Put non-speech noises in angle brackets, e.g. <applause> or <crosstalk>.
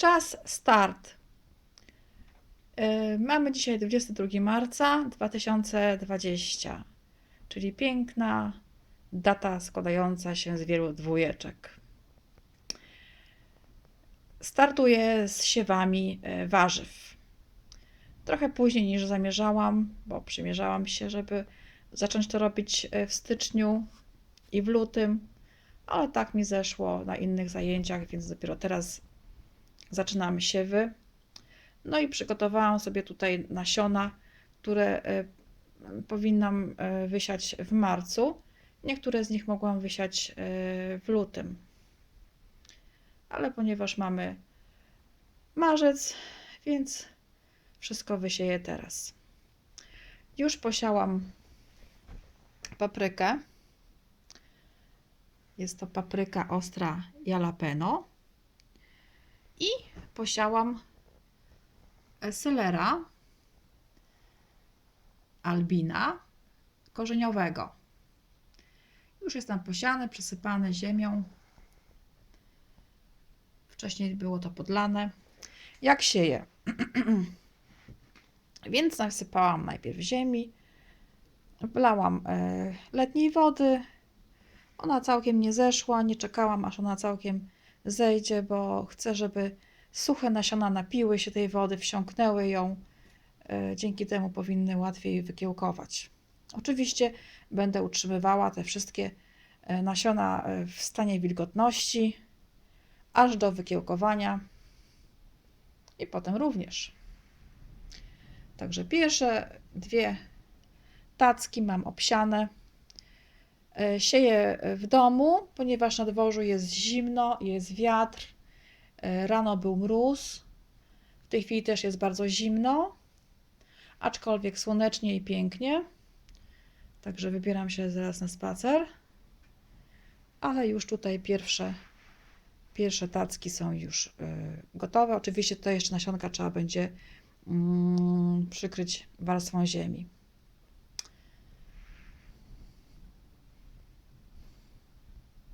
Czas start. Yy, Mamy dzisiaj 22 marca 2020, czyli piękna data składająca się z wielu dwójeczek. Startuję z siewami e, warzyw. Trochę później niż zamierzałam, bo przymierzałam się, żeby zacząć to robić e, w styczniu i w lutym, ale tak mi zeszło na innych zajęciach, więc dopiero teraz zaczynamy siewy. No i przygotowałam sobie tutaj nasiona, które e, powinnam e, wysiać w marcu. Niektóre z nich mogłam wysiać e, w lutym. Ale ponieważ mamy marzec, więc wszystko wysieję teraz. Już posiałam paprykę. Jest to papryka ostra jalapeno. I posiałam selera albina korzeniowego. Już jest tam posiane, przysypane ziemią. Wcześniej było to podlane. Jak sieję? <clears throat> Więc nasypałam najpierw ziemi, wlałam e, letniej wody. Ona całkiem nie zeszła, nie czekałam aż ona całkiem zejdzie, bo chcę, żeby suche nasiona napiły się tej wody, wsiąknęły ją. E, Dzięki temu powinny łatwiej wykiełkować. Oczywiście będę utrzymywała te wszystkie e, nasiona e, w stanie wilgotności aż do wykiełkowania i potem również. Także pierwsze dwie tacki mam obsiane. E, Sieję w domu, ponieważ na dworzu jest zimno, jest wiatr. E, Rano był mróz. W tej chwili też jest bardzo zimno, aczkolwiek słonecznie i pięknie. Także wybieram się zaraz na spacer. Ale już tutaj pierwsze, pierwsze tacki są już gotowe. Oczywiście tutaj jeszcze nasionka trzeba będzie mm, przykryć warstwą ziemi.